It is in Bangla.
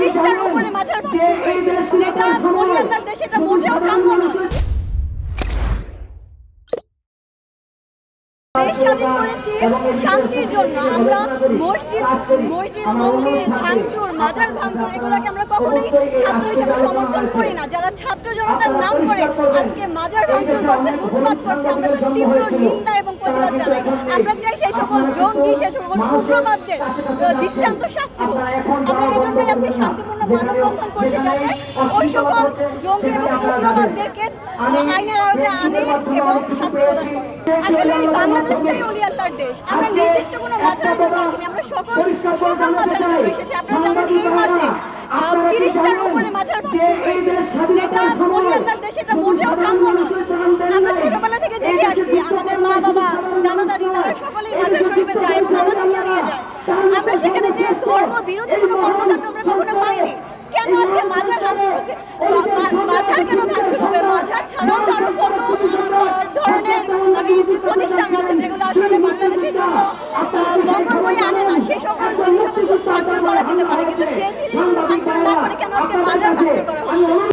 তিরিশটার উপরে মাজার ভাঙচুর হয়েছে। যেটা মরিয়াল্লার দেশে এটা মোটেও কাম্য নয়। স্বাধীন করেছি শান্তির জন্য। আমরা মসজিদ মসজিদ, মন্দির, ভাঙচুর, মাজার ভাঙচুর, এগুলোকে আমরা কখনোই ছাত্র হিসেবে সমর্থন করি না। যারা ছাত্র জনতার নাম করে আজকে মাজার ভাঙচুর করছে, লুটপাট করছে, আমরা তার তীব্র নিন্দা এবং প্রতিবাদ জানাই। আমরা চাই সেই সকল জঙ্গি, সেই সকল উগ্রবাদদের দৃষ্টান্ত শাস্তি হোক আমরা এই জন্যই আজকে শান্তিপূর্ণ মানববন্ধন করছি যাতে ওই সকল জঙ্গি এবং উগ্রবাদদেরকে আইনের আওতায় আনে এবং শাস্তি প্রদান করে। আসলে এই বাংলাদেশটাই অলি আল্লাহর দেশ। আমরা নির্দিষ্ট কোনো মাজারের জন্য আসিনি। আমরা সকল সকল মাজারের জন্য এসেছি। আপনারা জানেন এই মাসে তিরিশটার উপরে মাজার ভাঙচুর হয়েছে। যেটা অলি আল্লাহর দেশে, এটা মোটেও কাম্য নয়। আমরা ছোটবেলা থেকে দেখে আসছি, আমাদের মা বাবা, দাদা দাদি, তারা সকলেই মাজার শরীফে যায় এবং আমাদেরকেও নিয়ে যায়। আমরা সেখানে যে ধর্ম বিরোধী কোনো কর্মকাণ্ড আমরা কখনো পাইনি কেন আজকে মাঝার ভাঙচুর হচ্ছে। মা- মা- কেন ভাঙচুর হবে? মাঝার ছাড়াও তো আরও কত ধরনের মানে প্রতিষ্ঠান আছে যেগুলো আসলে বাংলাদেশের জন্য মঙ্গল বয়ে আনে না। সেই সকল জিনিসও তো ভাঙচুর করা যেতে পারে। কিন্তু সেই জিনিসগুলো ভাঙচুর না করে কেন আজকে মাঝার ভাঙচুর করা হচ্ছে?